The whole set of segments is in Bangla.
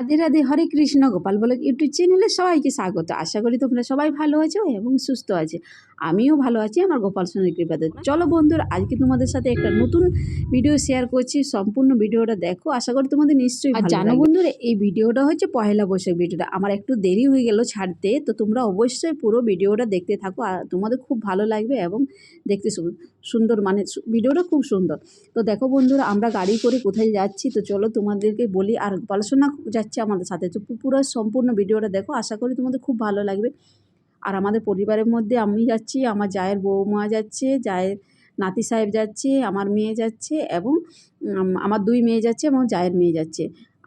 রাধে রাধে হরে কৃষ্ণ গোপাল বলে ইউটিউব চ্যানেলে সবাইকে স্বাগত। আশা করি তোমরা সবাই ভালো আছো এবং সুস্থ আছে। আমিও ভালো আছি আমার গোপাল সোনার কৃপাতে চলো বন্ধুরা আজকে তোমাদের সাথে একটা নতুন ভিডিও শেয়ার করছি। সম্পূর্ণ ভিডিওটা দেখো আশা করি তোমাদের নিশ্চয়ই আর জানো বন্ধুরা এই ভিডিওটা হচ্ছে পয়লা বৈশাখ ভিডিওটা আমার একটু দেরি হয়ে গেল ছাড়তে তো তোমরা অবশ্যই পুরো ভিডিওটা দেখতে থাকো আর তোমাদের খুব ভালো লাগবে এবং দেখতে সুন্দর মানে ভিডিওটা খুব সুন্দর। তো দেখো বন্ধুরা, আমরা গাড়ি করে কোথায় যাচ্ছি? তো চলো তোমাদেরকে বলি, আর পড়াশোনা যাচ্ছে আমাদের সাথে। তো পুরো সম্পূর্ণ ভিডিওটা দেখো, আশা করি তোমাদের খুব ভালো লাগবে। আর আমাদের পরিবারের মধ্যে আমি যাচ্ছি, আমার জায়ের বৌমা যাচ্ছে, জায়ের নাতি সাহেব যাচ্ছে, আমার মেয়ে যাচ্ছে এবং আমার দুই মেয়ে যাচ্ছে এবং জায়ের মেয়ে যাচ্ছে।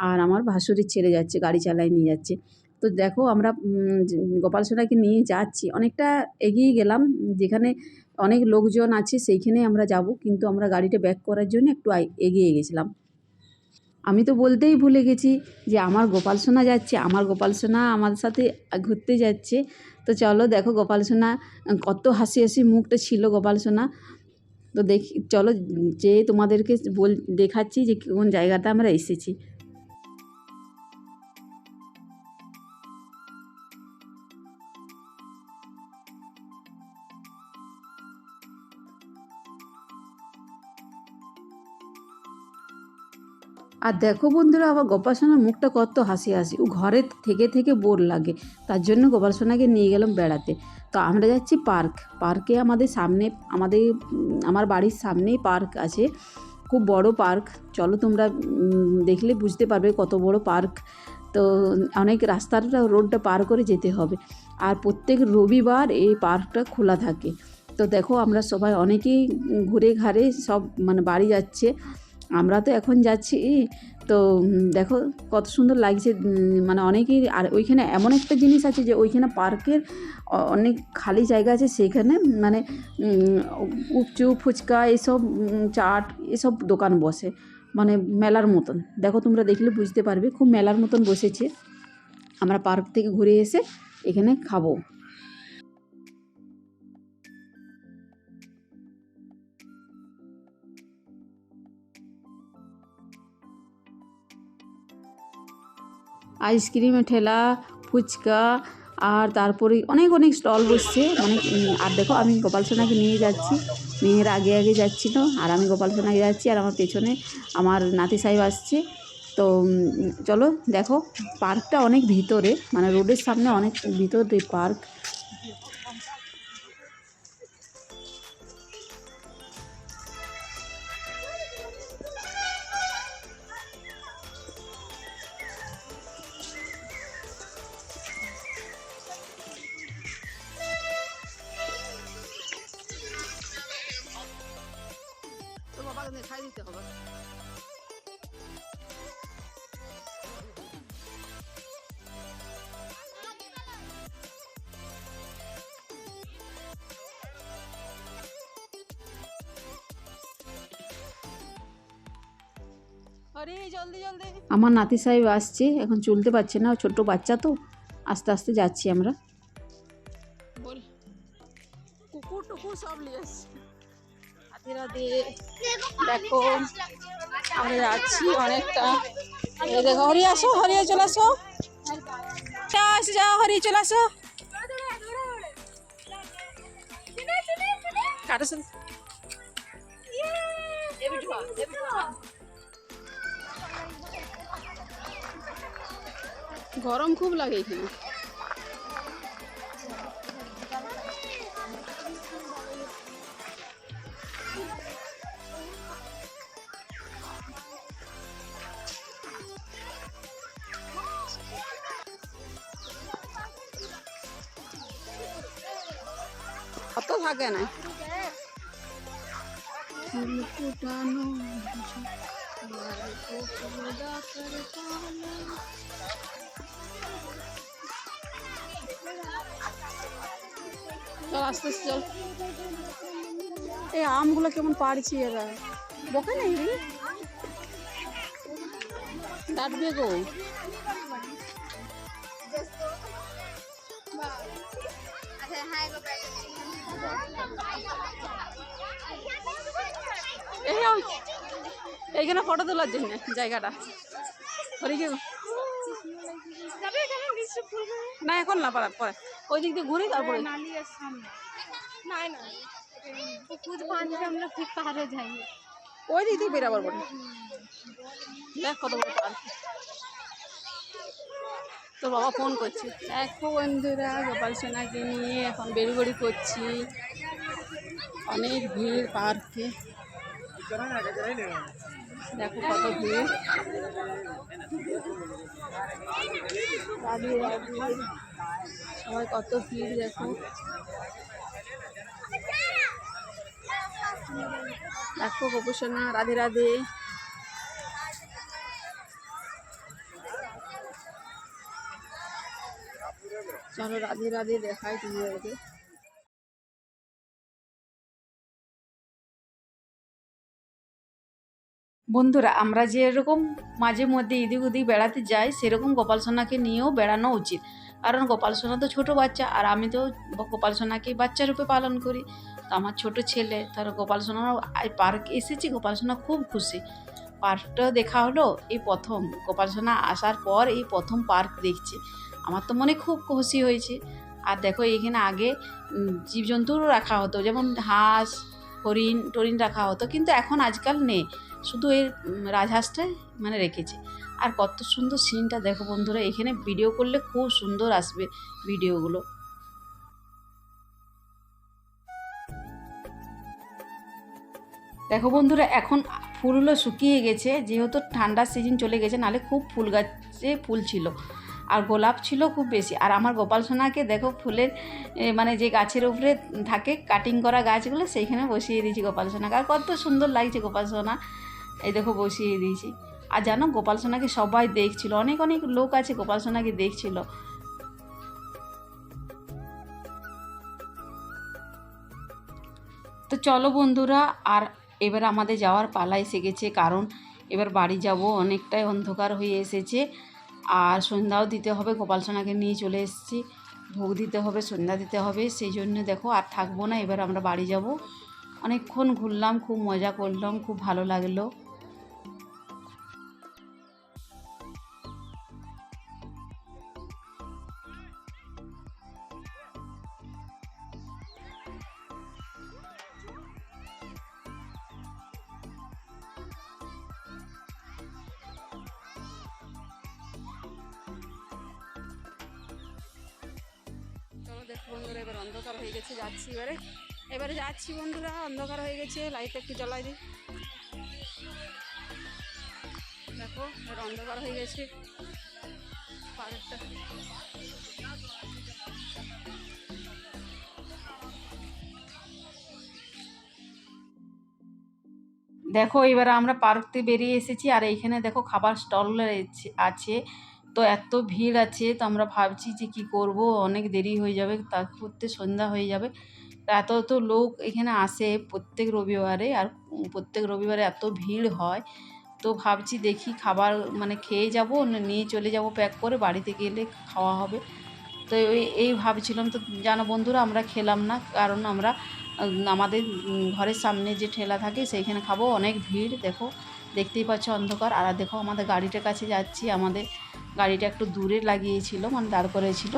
আর আমার ভাসুরির ছেলে যাচ্ছে, গাড়ি চালায় নিয়ে যাচ্ছে। তো দেখো আমরা গোপাল সোনাকে নিয়ে যাচ্ছি। অনেকটা এগিয়ে গেলাম, যেখানে অনেক লোকজন আছে, সেইখানে আমরা যাব। কিন্তু আমরা গাড়িটা ব্যাক করার জন্য একটু এগিয়ে গেছিলাম। আমি তো বলতেই ভুলে গেছি যে, আমার গোপাল সোনা যাচ্ছে, আমার গোপাল সোনা আমার সাথে ঘুরতে যাচ্ছে। তো চলো দেখো গোপাল সোনা, কত হাসি হাসি মুখটা ছিল গোপাল সোনা। তো দেখি, চলো যে তোমাদেরকে বল, দেখাচ্ছি যে কোন জায়গাটা আমরা এসেছি। আর দেখো বন্ধুরা আবার গোপাল সোনার মুখটা কত হাসি হাসি। ও ঘরে থেকে থেকে বোর লাগে। তার জন্য গোপাল সোনাকে নিয়ে গেলাম বেড়াতে। তো আমরা যাচ্ছি পার্ক। পার্কে আমাদের সামনে, আমাদের আমার বাড়ির সামনেই পার্ক আছে। খুব বড় পার্ক। চলো তোমরা দেখলে বুঝতে পারবে কত বড় পার্ক। তো অনেক রাস্তাটা রোডটা পার করে যেতে হবে। আর প্রত্যেক রবিবার এই পার্কটা খোলা থাকে। তো দেখো আমরা সবাই অনেকেই ঘুরে ঘাড়ে সব মানে বাড়ি যাচ্ছে। আমরা তো এখন যাচ্ছি তো দেখো কত সুন্দর লাগছে মানে অনেকেই আর ওইখানে এমন একটা জিনিস আছে যে ওইখানে পার্কের অনেক খালি জায়গা আছে সেইখানে মানে উম, উপচুপ ফুচকা এসব চাট এসব দোকান বসে মানে মেলার মতন। দেখো তোমরা দেখলে বুঝতে পারবে খুব মেলার মতন বসেছে। আমরা পার্ক থেকে ঘুরে এসে এখানে খাব। আইসক্রিমের ঠেলা, ফুচকা আর তারপরে অনেক অনেক স্টল বসছে। অনেক আর দেখো, আমি গোপাল সোনাকে নিয়ে যাচ্ছি। মেয়ের আগে আগে যাচ্ছিল আর আমি গোপাল সোনাকে যাচ্ছি আর আমার পেছনে আমার নাতি সাহেব আসছে। তো চলো দেখো, পার্কটা অনেক ভিতরে মানে রোডের সামনে অনেক ভিতরে পার্ক। দেখাই দিতে হবে আমার নাতি সাহেব আসছে এখন চলতে পারছে না ও ছোট্ট বাচ্চা তো। আস্তে আস্তে যাচ্ছি আমরা। দেখো, আমরা যাচ্ছি অনেকটা। দেখো, হরি, আসো, হরি, চলে আসো। আসো যা, হরি, চলে আসো। গরম খুব লাগে এখানে। থাকে না। চল আস্তে আস্তে চল। এই আমগুলো কেমন পারছি এরা? বকে নেই রে। ডাটবে গো। আম- এইখানে ফটো তোলার জন্য জায়গাটা। না এখন না পরে পরে। ওই দিক দিয়ে ঘুরে তারপরে ওই দিক দিয়ে বেরাবার পরে দেখ কত বড় পার্ক তোর বাবা ফোন করছে। দেখো বন্ধুরা, গোপাল সোনাকে নিয়ে এখন বেরুগড়ি করছি। অনেক ভিড় পার্কে। দেখো কত ভিড়। সবাই কত ভিড়, দেখো। দেখো গোপসোনা রাধে রাধে। চলো রাধে রাধে দেখাই তোমাদেরকে বন্ধুরা, আমরা যেরকম মাঝে মধ্যে এদিক ওদিক বেড়াতে যাই, সেরকম গোপাল সোনাকে নিয়েও বেড়ানো উচিত। কারণ গোপাল সোনা তো ছোটো বাচ্চা, আর আমি তো গোপাল সোনাকে বাচ্চা রূপে পালন করি। তো আমার ছোট ছেলে, তার গোপাল সোনা পার্ক এসেছি, গোপাল সোনা খুব খুশি। পার্কটা দেখা হলো এই প্রথম। গোপাল সোনা আসার পর এই প্রথম পার্ক দেখছি। আমার তো মনে খুব খুশি হয়েছে। আর দেখো, এখানে আগে জীবজন্তুরও রাখা হতো, যেমন হাঁস, হরিণ টরিন রাখা হতো, কিন্তু এখন আজকাল নেই। শুধু এই রাজহাঁসটাই মানে রেখেছে। আর কত সুন্দর সিনটা দেখো বন্ধুরা, এখানে ভিডিও করলে খুব সুন্দর আসবে ভিডিওগুলো দেখো বন্ধুরা, এখন ফুলগুলো শুকিয়ে গেছে, যেহেতু ঠান্ডার সিজন চলে গেছে নালে খুব ফুল গাছে ফুল ছিল। আর গোলাপ ছিল খুব বেশি। আর আমার গোপাল সোনাকে দেখো ফুলের মানে যে গাছের উপরে থাকে কাটিং করা গাছগুলো, সেইখানে বসিয়ে দিয়েছি গোপাল সোনাকে। আর কত সুন্দর লাগছে গোপাল সোনা। এই দেখো বসিয়ে দিয়েছি। আর জানো, গোপাল সোনাকে সবাই দেখছিল। অনেক অনেক লোক আছে গোপাল সোনাকে দেখছিল। তো চলো বন্ধুরা, আর এবার আমাদের যাওয়ার পালা এসে গেছে কারণ, এবার বাড়ি যাব। অনেকটাই অন্ধকার হয়ে এসেছে। আর সন্ধ্যাও দিতে হবে, গোপাল সোনাকে নিয়ে চলে এসেছি। ভোগ দিতে হবে, সন্ধ্যা দিতে হবে, সেই জন্য দেখো আর থাকব না, এবার আমরা বাড়ি যাব। অনেকক্ষণ ঘুরলাম, খুব মজা করলাম, খুব ভালো লাগল। বন্ধুরা, এবার অন্ধকার হয়ে গেছে, যাচ্ছি এবারে। এবারে যাচ্ছি বন্ধুরা, অন্ধকার হয়ে গেছে। লাইট একটু জ্বলাই দিই। দেখো, এবার অন্ধকার হয়ে গেছে। পার্কটা দেখো, এবার আমরা পার্ক থেকে বেরিয়ে এসেছি, আর এইখানে দেখো খাবার স্টল আছে। তো এত ভিড় আছে, তো আমরা ভাবছি যে কি করব? অনেক দেরি হয়ে যাবে তার করতে সন্ধ্যা হয়ে যাবে। এত এত লোক এখানে আসে প্রত্যেক রবিবারে আর প্রত্যেক রবিবারে এত ভিড় হয়। তো ভাবছি দেখি খাবার মানে খেয়ে যাব নিয়ে চলে যাব প্যাক করে বাড়িতে গেলে খাওয়া হবে। তো এই ভাবছিলাম, তো জানো বন্ধুরা আমরা খেলাম না, কারণ আমরা আমাদের ঘরের সামনে যে ঠেলা থাকে সেইখানে খাব। অনেক ভিড়, দেখো, দেখতেই পাচ্ছ অন্ধকার। আর দেখো আমাদের গাড়িটার কাছে যাচ্ছি, আমাদের গাড়িটা একটু দূরে লাগিয়েছিল মানে দাঁড় করেছিল।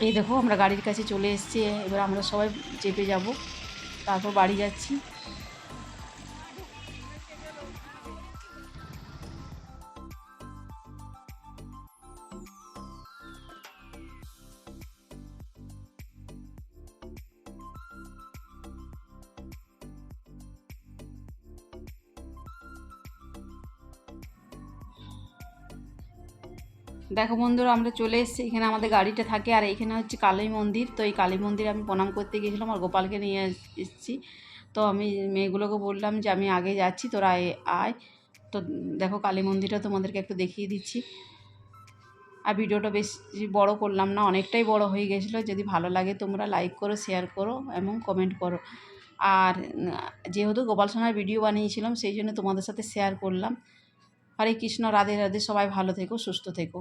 এই দেখো, আমরা গাড়ির কাছে চলে এসছি, এবার আমরা সবাই চেপে যাব, তারপর বাড়ি যাচ্ছি। দেখো বন্ধুরা, আমরা চলে এসেছি। এখানে আমাদের গাড়িটা থাকে, আর এখানে হচ্ছে কালী মন্দির। তো এই কালী মন্দিরে আমি প্রণাম করতে গিয়েছিলাম, আর গোপালকে নিয়ে এসেছি। তো আমি মেয়েগুলোকে বললাম যে, আমি আগে যাচ্ছি, তোরা আয়। তো দেখো কালী মন্দিরটা তোমাদেরকে একটু দেখিয়ে দিচ্ছি। আর ভিডিওটা বেশি বড় করলাম না, অনেকটাই বড় হয়ে গেছিল। যদি ভালো লাগে তোমরা লাইক করো শেয়ার করো এবং কমেন্ট করো। আর যেহেতু গোপাল সোনার ভিডিও বানিয়েছিলাম, সেই জন্য তোমাদের সাথে শেয়ার করলাম। হরে কৃষ্ণ রাধে রাধে সবাই ভালো থেকো সুস্থ থেকো।